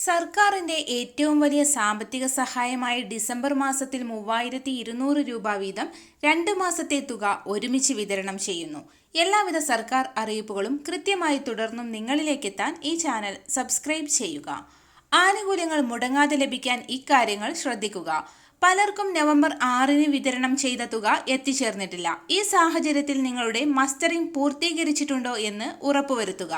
സർക്കാരിന്റെ ഏറ്റവും വലിയ സാമ്പത്തിക സഹായമായ ഡിസംബർ മാസത്തിൽ മൂവായിരത്തി ഇരുന്നൂറ് രൂപ വീതം രണ്ട് മാസത്തെ തുക ഒരുമിച്ച് വിതരണം ചെയ്യുന്നു. എല്ലാവിധ സർക്കാർ അറിയിപ്പുകളും കൃത്യമായി തുടർന്നും നിങ്ങളിലേക്കെത്താൻ ഈ ചാനൽ സബ്സ്ക്രൈബ് ചെയ്യുക. ആനുകൂല്യങ്ങൾ മുടങ്ങാതെ ലഭിക്കാൻ ഇക്കാര്യങ്ങൾ ശ്രദ്ധിക്കുക. പലർക്കും നവംബർ ആറിന് വിതരണം ചെയ്ത തുക എത്തിച്ചേർന്നിട്ടില്ല. ഈ സാഹചര്യത്തിൽ നിങ്ങളുടെ മസ്റ്ററിംഗ് പൂർത്തീകരിച്ചിട്ടുണ്ടോ എന്ന് ഉറപ്പുവരുത്തുക.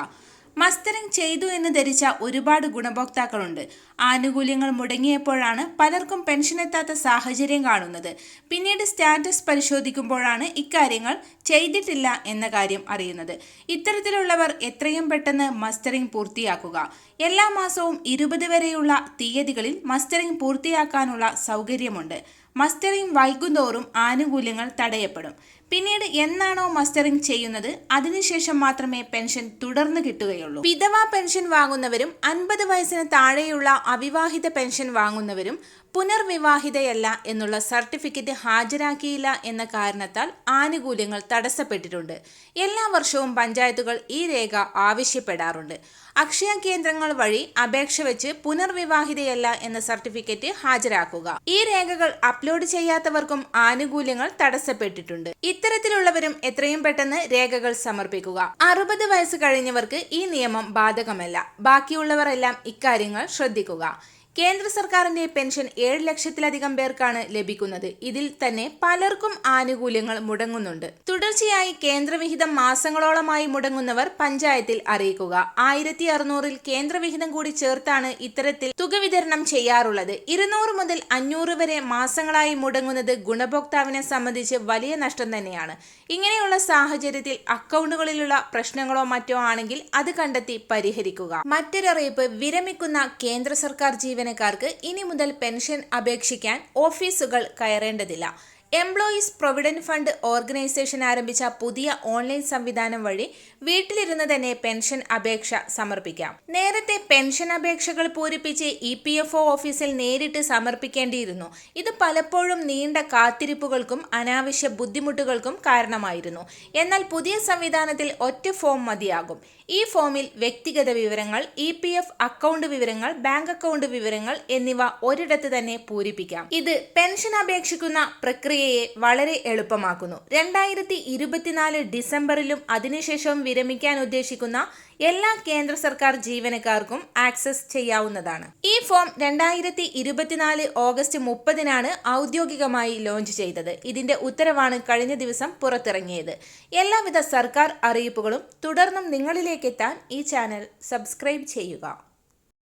മസ്റ്ററിംഗ് ചെയ്തു എന്ന് ധരിച്ച ഒരുപാട് ഗുണഭോക്താക്കളുണ്ട്. ആനുകൂല്യങ്ങൾ മുടങ്ങിയപ്പോഴാണ് പലർക്കും പെൻഷൻ എത്താത്ത സാഹചര്യം കാണുന്നത്. പിന്നീട് സ്റ്റാറ്റസ് പരിശോധിക്കുമ്പോഴാണ് ഇക്കാര്യങ്ങൾ ചെയ്തിട്ടില്ല എന്ന കാര്യം അറിയുന്നത്. ഇത്തരത്തിലുള്ളവർ എത്രയും പെട്ടെന്ന് മസ്റ്ററിംഗ് പൂർത്തിയാക്കുക. എല്ലാ മാസവും ഇരുപത് വരെയുള്ള തീയതികളിൽ മസ്റ്ററിംഗ് പൂർത്തിയാക്കാനുള്ള സൗകര്യമുണ്ട്. മസ്റ്ററിംഗ് വൈകുന്തോറും ആനുകൂല്യങ്ങൾ തടയപ്പെടും. പിന്നീട് എന്നാണോ മസ്റ്ററിംഗ് ചെയ്യുന്നത് അതിനുശേഷം മാത്രമേ പെൻഷൻ തുടർന്ന് കിട്ടുകയുള്ളൂ. വിധവ പെൻഷൻ വാങ്ങുന്നവരും അൻപത് വയസ്സിന് താഴെയുള്ള അവിവാഹിത പെൻഷൻ വാങ്ങുന്നവരും പുനർവിവാഹിതയല്ല എന്നുള്ള സർട്ടിഫിക്കറ്റ് ഹാജരാക്കിയില്ല എന്ന കാരണത്താൽ ആനുകൂല്യങ്ങൾ തടസ്സപ്പെട്ടിട്ടുണ്ട്. എല്ലാ വർഷവും പഞ്ചായത്തുകൾ ഈ രേഖ ആവശ്യപ്പെടാറുണ്ട്. അക്ഷയ കേന്ദ്രങ്ങൾ വഴി അപേക്ഷ വെച്ച് പുനർവിവാഹിതയല്ല എന്ന സർട്ടിഫിക്കറ്റ് ഹാജരാക്കുക. ഈ രേഖകൾ അപ്ലോഡ് ചെയ്യാത്തവർക്കും ആനുകൂല്യങ്ങൾ തടസ്സപ്പെട്ടിട്ടുണ്ട്. ഇത്തരത്തിലുള്ളവരും എത്രയും പെട്ടെന്ന് രേഖകൾ സമർപ്പിക്കുക. അറുപത് വയസ്സ് കഴിഞ്ഞവർക്ക് ഈ നിയമം ബാധകമല്ല. ബാക്കിയുള്ളവരെല്ലാം ഇക്കാര്യങ്ങൾ ശ്രദ്ധിക്കുക. കേന്ദ്ര സർക്കാരിന്റെ പെൻഷൻ ഏഴ് ലക്ഷത്തിലധികം പേർക്കാണ് ലഭിക്കുന്നത്. ഇതിൽ തന്നെ പലർക്കും ആനുകൂല്യങ്ങൾ മുടങ്ങുന്നുണ്ട്. തുടർച്ചയായി കേന്ദ്രവിഹിതം മാസങ്ങളോളമായി മുടങ്ങുന്നവർ പഞ്ചായത്തിൽ അറിയിക്കുക. ആയിരത്തി അറുന്നൂറിൽ കേന്ദ്രവിഹിതം കൂടി ചേർത്താണ് ഇത്തരത്തിൽ തുക വിതരണം ചെയ്യാറുള്ളത്. ഇരുന്നൂറ് മുതൽ അഞ്ഞൂറ് വരെ മാസങ്ങളായി മുടങ്ങുന്നത് ഗുണഭോക്താവിനെ സംബന്ധിച്ച് വലിയ നഷ്ടം തന്നെയാണ്. ഇങ്ങനെയുള്ള സാഹചര്യത്തിൽ അക്കൗണ്ടുകളിലുള്ള പ്രശ്നങ്ങളോ മറ്റോ ആണെങ്കിൽ അത് കണ്ടെത്തി പരിഹരിക്കുക. മറ്റൊരറിയിപ്പ് വിരമിക്കുന്ന കേന്ദ്ര സർക്കാർ ജീവൻ ജീവനക്കാർക്ക് ഇനി മുതൽ പെൻഷൻ അപേക്ഷിക്കാൻ ഓഫീസുകൾ കയറേണ്ടതില്ല. എംപ്ലോയീസ് പ്രൊവിഡന്റ് ഫണ്ട് ഓർഗനൈസേഷൻ ആരംഭിച്ച പുതിയ ഓൺലൈൻ സംവിധാനം വഴി വീട്ടിലിരുന്ന് തന്നെ പെൻഷൻ അപേക്ഷ സമർപ്പിക്കാം. നേരത്തെ പെൻഷൻ അപേക്ഷകൾ പൂരിപ്പിച്ച് ഇ പി എഫ് ഒ ഓഫീസിൽ നേരിട്ട് സമർപ്പിക്കേണ്ടിയിരുന്നു. ഇത് പലപ്പോഴും നീണ്ട കാത്തിരിപ്പുകൾക്കും അനാവശ്യ ബുദ്ധിമുട്ടുകൾക്കും കാരണമായിരുന്നു. എന്നാൽ പുതിയ സംവിധാനത്തിൽ ഒറ്റ ഫോം മതിയാകും. ഈ ഫോമിൽ വ്യക്തിഗത വിവരങ്ങൾ ഇ പി എഫ് അക്കൗണ്ട് വിവരങ്ങൾ ബാങ്ക് അക്കൗണ്ട് വിവരങ്ങൾ എന്നിവ ഒരിടത്ത് തന്നെ പൂരിപ്പിക്കാം. ഇത് പെൻഷൻ അപേക്ഷിക്കുന്ന പ്രക്രിയ പ്രക്രിയയെ വളരെ എളുപ്പമാക്കുന്നു. രണ്ടായിരത്തി ഇരുപത്തിനാല് ഡിസംബറിലും അതിനുശേഷവും വിരമിക്കാൻ ഉദ്ദേശിക്കുന്ന എല്ലാ കേന്ദ്ര സർക്കാർ ജീവനക്കാർക്കും ആക്സസ് ചെയ്യാവുന്നതാണ്. ഈ ഫോം രണ്ടായിരത്തി ഇരുപത്തിനാല് ഓഗസ്റ്റ് മുപ്പതിനാണ് ഔദ്യോഗികമായി ലോഞ്ച് ചെയ്തത്. ഇതിന്റെ ഉത്തരവാണ് കഴിഞ്ഞ ദിവസം പുറത്തിറങ്ങിയത്. എല്ലാവിധ സർക്കാർ അറിയിപ്പുകളും തുടർന്നും നിങ്ങളിലേക്കെത്താൻ ഈ ചാനൽ സബ്സ്ക്രൈബ് ചെയ്യുക.